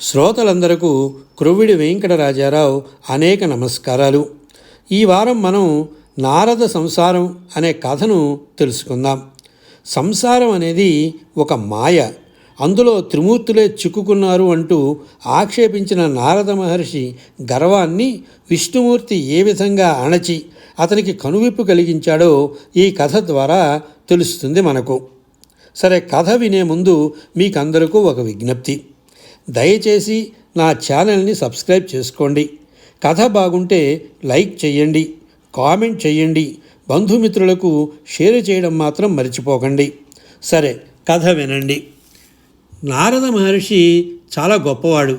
శ్రోతలందరకు క్రొవ్విడి వెంకటరాజారావు అనేక నమస్కారాలు. ఈ వారం మనం నారద సంసారం అనే కథను తెలుసుకుందాం. సంసారం అనేది ఒక మాయ. అందులో త్రిమూర్తులే చిక్కుకున్నారు అంటూ ఆక్షేపించిన నారద మహర్షి గర్వాన్ని విష్ణుమూర్తి ఏ విధంగా అణచి అతనికి కనువిప్పు కలిగించాడో ఈ కథ ద్వారా తెలుస్తుంది మనకు. సరే కథ వినే ముందు మీకందరికీ ఒక విజ్ఞప్తి. దయచేసి నా ఛానల్ని సబ్స్క్రైబ్ చేసుకోండి. కథ బాగుంటే లైక్ చేయండి కామెంట్ చేయండి బంధుమిత్రులకు షేర్ చేయడం మాత్రం మర్చిపోకండి. సరే కథ వినండి. నారద మహర్షి చాలా గొప్పవాడు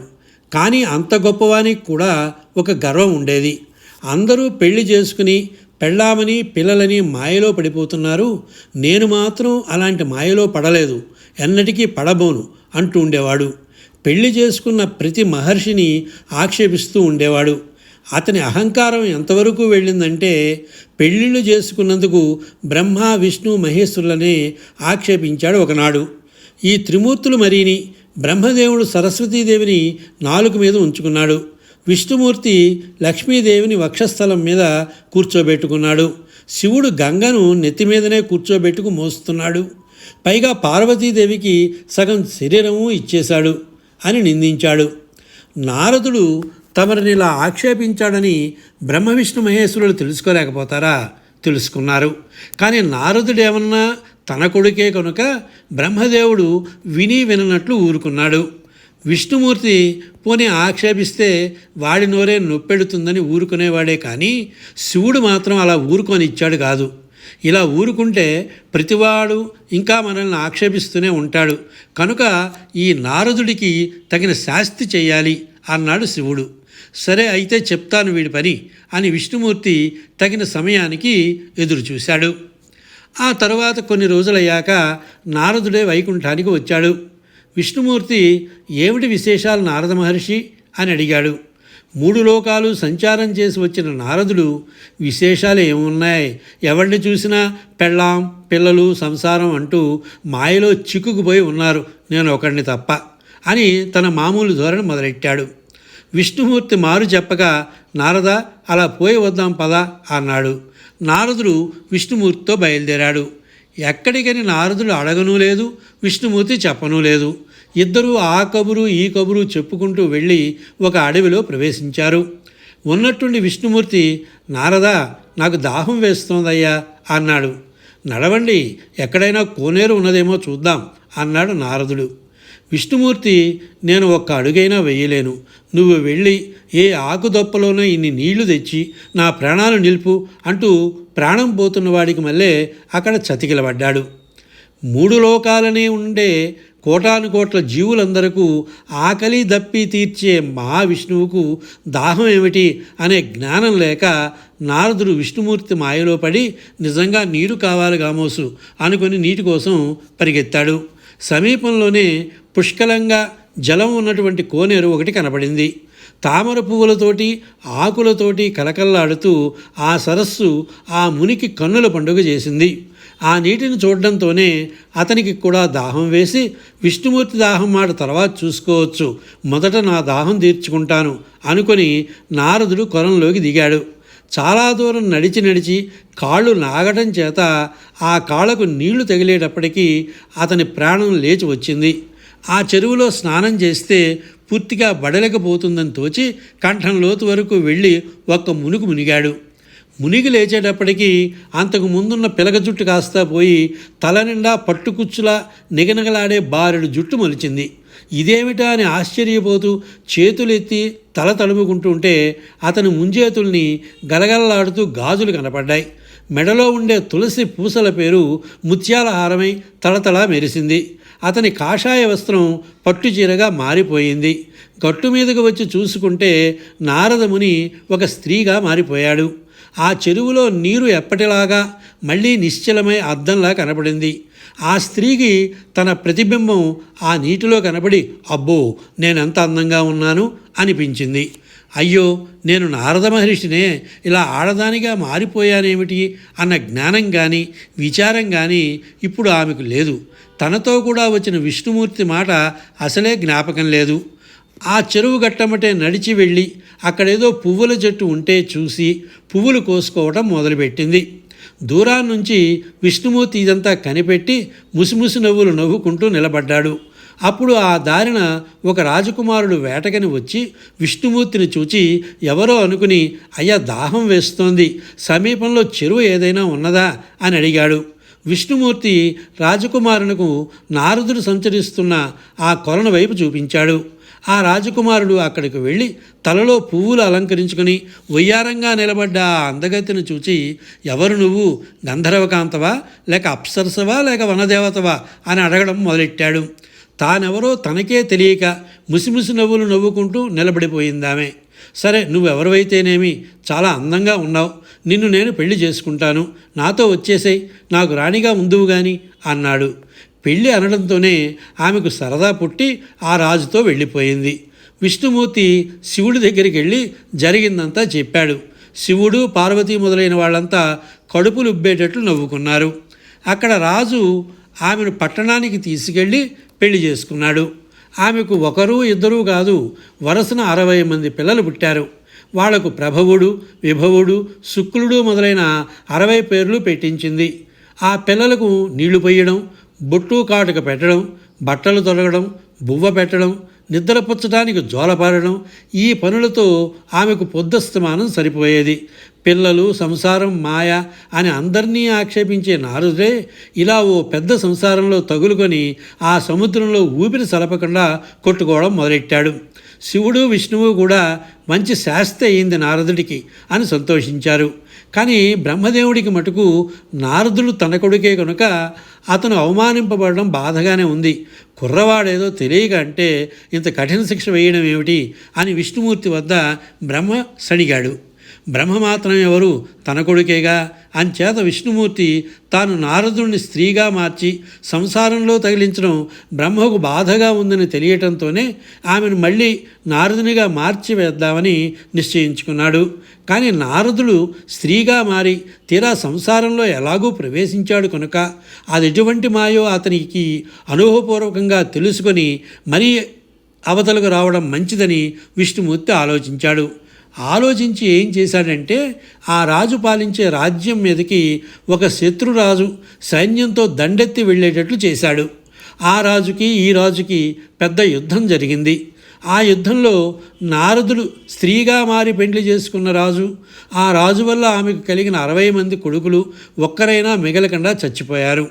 కానీ అంత గొప్పవానికి కూడా ఒక గర్వం ఉండేది. అందరూ పెళ్ళి చేసుకుని పెళ్ళామని పిల్లలని మాయలో పడిపోతున్నారు. నేను మాత్రం అలాంటి మాయలో పడలేదు. ఎన్నటికీ పడబోను అంటూ ఉండేవాడు. పెళ్ళి చేసుకున్న ప్రతి మహర్షిని ఆక్షేపిస్తూ ఉండేవాడు. అతని అహంకారం ఎంతవరకు వెళ్ళిందంటే పెళ్ళిళ్ళు చేసుకున్నందుకు బ్రహ్మ విష్ణు మహేశ్వరులనే ఆక్షేపించాడు ఒకనాడు. ఈ త్రిమూర్తులు మరీని బ్రహ్మదేవుడు సరస్వతీదేవిని నాలుగు మీద ఉంచుకున్నాడు. విష్ణుమూర్తి లక్ష్మీదేవిని వక్షస్థలం మీద కూర్చోబెట్టుకున్నాడు. శివుడు గంగను నెత్తి మీదనే కూర్చోబెట్టుకు మోస్తున్నాడు. పైగా పార్వతీదేవికి సగం శరీరము ఇచ్చేశాడు. అని నిందించాడు. నారదుడు తమరిని ఇలా ఆక్షేపించాడని బ్రహ్మ విష్ణు మహేశ్వరులు తెలుసుకోలేకపోతారా? తెలుసుకున్నారు. కానీ నారదుడేమన్నా తన కొడుకే కనుక బ్రహ్మదేవుడు విని విననట్లు ఊరుకున్నాడు. విష్ణుమూర్తి పోనీ ఆక్షేపిస్తే వాడి నోరే నొప్పెడుతుందని ఊరుకునేవాడే కానీ శివుడు మాత్రం అలా ఊరుకొని ఇచ్చాడు కాదు. ఇలా ఊరుకుంటే ప్రతివాడు ఇంకా మనల్ని ఆక్షేపిస్తూనే ఉంటాడు. కనుక ఈ నారదుడికి తగిన శాస్తి చేయాలి అన్నాడు శివుడు. సరే అయితే చెప్తాను వీడి పని అని విష్ణుమూర్తి తగిన సమయానికి ఎదురు చూశాడు. ఆ తర్వాత కొన్ని రోజులయ్యాక నారదుడే వైకుంఠానికి వచ్చాడు. విష్ణుమూర్తి ఏమిటి విశేషాలు నారద మహర్షి? అని అడిగాడు. మూడు లోకాలు సంచారం చేసి వచ్చిన నారదుడు విశేషాలు ఏమున్నాయి? ఎవరిని చూసినా పెళ్ళాం పిల్లలు సంసారం అంటూ మాయలో చిక్కుకుపోయి ఉన్నారు. నేను ఒకడిని తప్ప అని తన మామూలు ధోరణి మొదలెట్టాడు. విష్ణుమూర్తి మారు చెప్పగా నారద అలా పోయి వద్దాం పదా అన్నాడు. నారదుడు విష్ణుమూర్తితో బయలుదేరాడు. ఎక్కడికని నారదుడు అడగనూ లేదు విష్ణుమూర్తి చెప్పనూ లేదు. ఇద్దరూ ఆ కబురు ఈ కబురు చెప్పుకుంటూ వెళ్ళి ఒక అడవిలో ప్రవేశించారు. ఉన్నట్టుండి విష్ణుమూర్తి నారద నాకు దాహం వేస్తోందయ్యా అన్నాడు. నడవండి ఎక్కడైనా కోనేరు ఉన్నదేమో చూద్దాం అన్నాడు నారదుడు. విష్ణుమూర్తి నేను ఒక్క అడుగైనా వెయ్యలేను నువ్వు వెళ్ళి ఏ ఆకుదొప్పలోనో ఇన్ని నీళ్ళు తెచ్చి నా ప్రాణాలు నిలుపు అంటూ ప్రాణం పోతున్న వాడికి మళ్ళీ అక్కడ చతికిలబడ్డాడు. మూడు లోకాలనే ఉండే కోటాను కోట్ల జీవులందరకు ఆకలి దప్పి తీర్చే మహావిష్ణువుకు దాహం ఏమిటి అనే జ్ఞానం లేక నారదుడు విష్ణుమూర్తి మాయలో పడి నిజంగా నీరు కావాలి గామోసు అనుకుని నీటి కోసం పరిగెత్తాడు. సమీపంలోనే పుష్కలంగా జలం ఉన్నటువంటి కోనేరు ఒకటి కనపడింది. తామర పువ్వులతోటి ఆకులతోటి కలకల్లాడుతూ ఆ సరస్సు ఆ మునికి కన్నుల పండుగ చేసింది. ఆ నీటిని చూడడంతోనే అతనికి కూడా దాహం వేసి విష్ణుమూర్తి దాహం మాట తర్వాత చూసుకోవచ్చు. మొదట నా దాహం తీర్చుకుంటాను అనుకొని నారదుడు కొలంలోకి దిగాడు. చాలా దూరం నడిచి నడిచి కాళ్ళు నాగటం చేత ఆ కాళ్ళకు నీళ్ళు తగిలేటప్పటికీ అతని ప్రాణం లేచి వచ్చింది. ఆ చెరువులో స్నానం చేస్తే పూర్తిగా బడలేకపోతుందని తోచి కంఠం లోతు వరకు వెళ్ళి ఒక్క మునుగు మునిగాడు. మునిగి లేచేటప్పటికీ అంతకు ముందున్న పిలక జుట్టు కాస్తా పోయి తల నిండా పట్టుకుచ్చులా నిగనగలాడే బారెడు జుట్టు మొలిచింది. ఇదేమిటా అని ఆశ్చర్యపోతూ చేతులెత్తి తల తడుముకుంటుంటే అతని ముంజేతుల్ని గలగలలాడుతూ గాజులు కనపడ్డాయి. మెడలో ఉండే తులసి పూసల పేరు ముత్యాల హారమై తలతలా మెరిసింది. అతని కాషాయ వస్త్రం పట్టుచీరగా మారిపోయింది. గట్టు మీదకు వచ్చి చూసుకుంటే నారదముని ఒక స్త్రీగా మారిపోయాడు. ఆ చెరువులో నీరు ఎప్పటిలాగా మళ్ళీ నిశ్చలమై అద్దంలా కనపడింది ఆ స్త్రీకి తన ప్రతిబింబం ఆ నీటిలో కనపడి అబ్బో నేనెంత అందంగా ఉన్నాను? అనిపించింది. అయ్యో నేను నారద మహర్షినే ఇలా ఆడదానిగా మారిపోయానేమిటి అన్న జ్ఞానం కానీ విచారం కానీ ఇప్పుడు ఆమెకు లేదు. తనతో కూడా వచ్చిన విష్ణుమూర్తి మాట అసలే జ్ఞాపకం లేదు. ఆ చెరువు గట్టమటే నడిచి వెళ్ళి అక్కడేదో పువ్వుల చెట్టు ఉంటే చూసి పువ్వులు కోసుకోవటం మొదలుపెట్టింది. దూరాన్నుంచి విష్ణుమూర్తి ఇదంతా కనిపెట్టి ముసిముసి నవ్వులు నవ్వుకుంటూ నిలబడ్డాడు. అప్పుడు ఆ దారిన ఒక రాజకుమారుడు వేటకని వచ్చి విష్ణుమూర్తిని చూచి ఎవరో అనుకుని అయ్యా దాహం వేస్తోంది సమీపంలో చెరువు ఏదైనా ఉన్నదా? అని అడిగాడు. విష్ణుమూర్తి రాజకుమారునకు నారదుడు సంచరిస్తున్న ఆ కొలను వైపు చూపించాడు. ఆ రాజకుమారుడు అక్కడికి వెళ్ళి తలలో పువ్వులు అలంకరించుకుని వయ్యారంగా నిలబడ్డ ఆ అందగతిని చూచి ఎవరు నువ్వు? గంధర్వకాంతవా? లేక అప్సరసవా? లేక వనదేవతవా? అని అడగడం మొదలెట్టాడు. తానెవరో తనకే తెలియక ముసిముసి నవ్వులు నవ్వుకుంటూ నిలబడిపోయిందామె. సరే నువ్వెవరివైతేనేమి చాలా అందంగా ఉన్నావు. నిన్ను నేను పెళ్ళి చేసుకుంటాను. నాతో వచ్చేసేయ్. నాకు రాణిగా ఉందువు గాని అన్నాడు. పెళ్ళి అనడంతోనే ఆమెకు సరదా పుట్టి ఆ రాజుతో వెళ్ళిపోయింది. విష్ణుమూర్తి శివుడి దగ్గరికి వెళ్ళి జరిగిందంతా చెప్పాడు. శివుడు పార్వతి మొదలైన వాళ్ళంతా కడుపులు ఉబ్బేటట్లు నవ్వుకున్నారు. అక్కడ రాజు ఆమెను పట్టణానికి తీసుకెళ్ళి పెళ్ళి చేసుకున్నాడు. ఆమెకు ఒకరు ఇద్దరు కాదు వరుసన అరవై మంది పిల్లలు పుట్టారు. వాళ్ళకు ప్రభవుడు విభవుడు శుక్లుడు మొదలైన అరవై పేర్లు పెట్టించింది. ఆ పిల్లలకు నీళ్ళు పోయడం బొట్టు కాటుక పెట్టడం బట్టలు తొలగడం బువ్వ పెట్టడం నిద్రపుచ్చడానికి జోలపారడం ఈ పనులతో ఆమెకు పొద్దస్తమానం సరిపోయేది. పిల్లలు సంసారం మాయ అని అందరినీ ఆక్షేపించే నారదుడే ఇలా ఓ పెద్ద సంసారంలో తగులుకొని ఆ సముద్రంలో ఊపిరి సలపకుండా కొట్టుకోవడం మొదలెట్టాడు. శివుడు విష్ణువు కూడా మంచి శాస్తి అయింది నారదుడికి అని సంతోషించారు. కానీ బ్రహ్మదేవుడికి మటుకు నారదుడు తన కొడుకే కనుక అతను అవమానింపబడడం బాధగానే ఉంది. కుర్రవాడేదో తెలియక అంటే ఇంత కఠిన శిక్ష వేయడం ఏమిటి అని విష్ణుమూర్తి వద్ద బ్రహ్మ సడిగాడు బ్రహ్మ మాత్రం ఎవరు? తన కొడుకేగా? అంచేత విష్ణుమూర్తి తాను నారదుడిని స్త్రీగా మార్చి సంసారంలో తగిలించడం బ్రహ్మకు బాధగా ఉందని తెలియటంతోనే ఆమెను మళ్ళీ నారదునిగా మార్చి వేద్దామని నిశ్చయించుకున్నాడు. కానీ నారదుడు స్త్రీగా మారి తీరా సంసారంలో ఎలాగూ ప్రవేశించాడు కనుక అది ఎటువంటి మాయో అతనికి అనుభవపూర్వకంగా తెలుసుకొని మరీ అవతలకు రావడం మంచిదని విష్ణుమూర్తి ఆలోచించాడు. ఆలోచించి ఏం చేశాడంటే ఆ రాజు పాలించే రాజ్యం మీదకి ఒక శత్రురాజు సైన్యంతో దండెత్తి వెళ్ళేటట్లు చేశాడు. ఆ రాజుకి ఈ రాజుకి పెద్ద యుద్ధం జరిగింది. ఆ యుద్ధంలో నారదుడు స్త్రీగా మారి పెండ్లి చేసుకున్న రాజు ఆ రాజు వల్ల ఆమెకు కలిగిన అరవై మంది కొడుకులు ఒక్కరైనా మిగలకుండా చచ్చిపోయారు.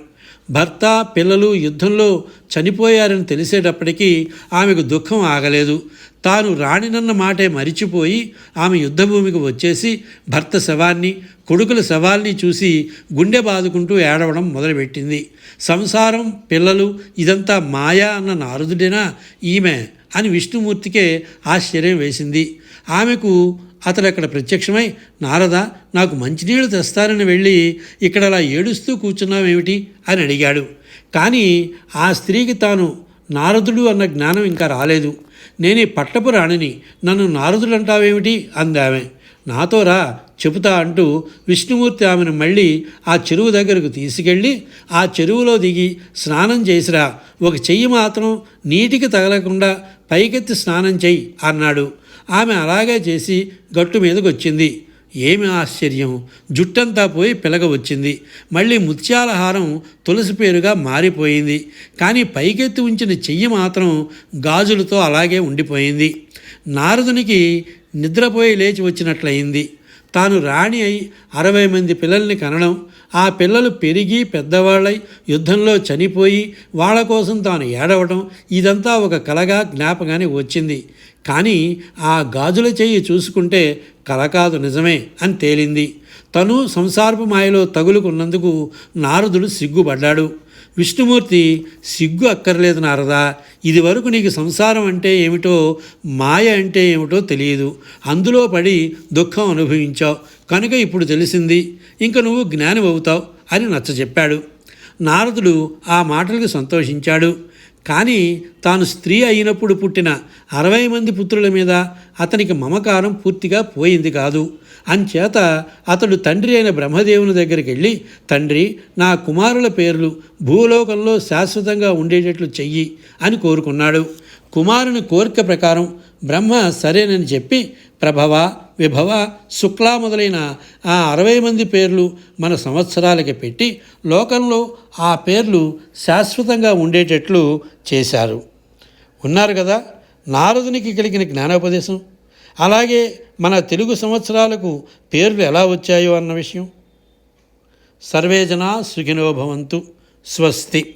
భర్త పిల్లలు యుద్ధంలో చనిపోయారని తెలిసేటప్పటికీ ఆమెకు దుఃఖం ఆగలేదు. తాను రాణినన్న మాటే మరిచిపోయి ఆమె యుద్ధభూమికి వచ్చేసి భర్త శవాన్ని కొడుకుల శవాల్ని చూసి గుండె బాదుకుంటూ ఏడవడం మొదలుపెట్టింది. సంసారం పిల్లలు ఇదంతా మాయా అన్న నారదుడేనా ఈమె అని విష్ణుమూర్తికే ఆశ్చర్యం వేసింది. ఆమెకు అతడు అక్కడ ప్రత్యక్షమై నారద నాకు మంచినీళ్ళు తెస్తారని వెళ్ళి ఇక్కడ అలా ఏడుస్తూ కూర్చున్నావేమిటి? అని అడిగాడు. కానీ ఆ స్త్రీకి తాను నారదుడు అన్న జ్ఞానం ఇంకా రాలేదు. నేను పట్టపు రాణిని నన్ను నారదులంటావేమిటి అందామె. నాతో రా చెబుతా అంటూ విష్ణుమూర్తి ఆమెను మళ్ళీ ఆ చెరువు దగ్గరకు తీసుకెళ్ళి ఆ చెరువులో దిగి స్నానం చేసిరా. ఒక చెయ్యి మాత్రం నీటికి తగలకుండా పైకెత్తి స్నానం చెయ్యి అన్నాడు. ఆమె అలాగే చేసి గట్టు మీదకొచ్చింది. ఏమి ఆశ్చర్యం? జుట్టంతా పోయి పిలగ వచ్చింది. మళ్ళీ ముత్యాల హారం తులసి పేరుగా మారిపోయింది. కానీ పైకెత్తి ఉంచిన చెయ్యి మాత్రం గాజులతో అలాగే ఉండిపోయింది. నారదునికి నిద్రపోయి లేచి వచ్చినట్లయింది. తాను రాణి అయి అరవై మంది పిల్లల్ని కనడం ఆ పిల్లలు పెరిగి పెద్దవాళ్ళై యుద్ధంలో చనిపోయి వాళ్ళ కోసం తాను ఏడవడం ఇదంతా ఒక కలగా జ్ఞాపకానికి వచ్చింది. కానీ ఆ గాజుల చేయి చూసుకుంటే కల కాదు నిజమే అని తేలింది. తను సంసారపు మాయలో తగులుకున్నందుకు నారదుడు సిగ్గుపడ్డాడు. విష్ణుమూర్తి సిగ్గు అక్కర్లేదు నారదా ఇది వరకు నీకు సంసారం అంటే ఏమిటో మాయ అంటే ఏమిటో తెలియదు. అందులో పడి దుఃఖం అనుభవించావు. కనుక ఇప్పుడు తెలిసింది. ఇంక నువ్వు జ్ఞానం అవుతావు అని నచ్చజెప్పాడు. నారదుడు ఆ మాటలకు సంతోషించాడు. కానీ తాను స్త్రీ అయినప్పుడు పుట్టిన అరవై మంది పుత్రుల మీద అతనికి మమకారం పూర్తిగా పోయింది కాదు. అంచేత అతడు తండ్రి అయిన బ్రహ్మదేవుని దగ్గరికి వెళ్ళి తండ్రి నా కుమారుల పేర్లు భూలోకంలో శాశ్వతంగా ఉండేటట్లు చెయ్యి అని కోరుకున్నాడు. కుమారుని కోరిక ప్రకారం బ్రహ్మ సరేనని చెప్పి ప్రభవ విభవ శుక్లా మొదలైన ఆ అరవై మంది పేర్లు మన సంవత్సరాలకి పెట్టి లోకంలో ఆ పేర్లు శాశ్వతంగా ఉండేటట్లు చేశారు. ఉన్నారు కదా నారదునికి కలిగిన జ్ఞానోపదేశం. అలాగే మన తెలుగు సంవత్సరాలకు పేర్లు ఎలా వచ్చాయో అన్న విషయం. సర్వేజన సుఖినోభవంతు స్వస్తి.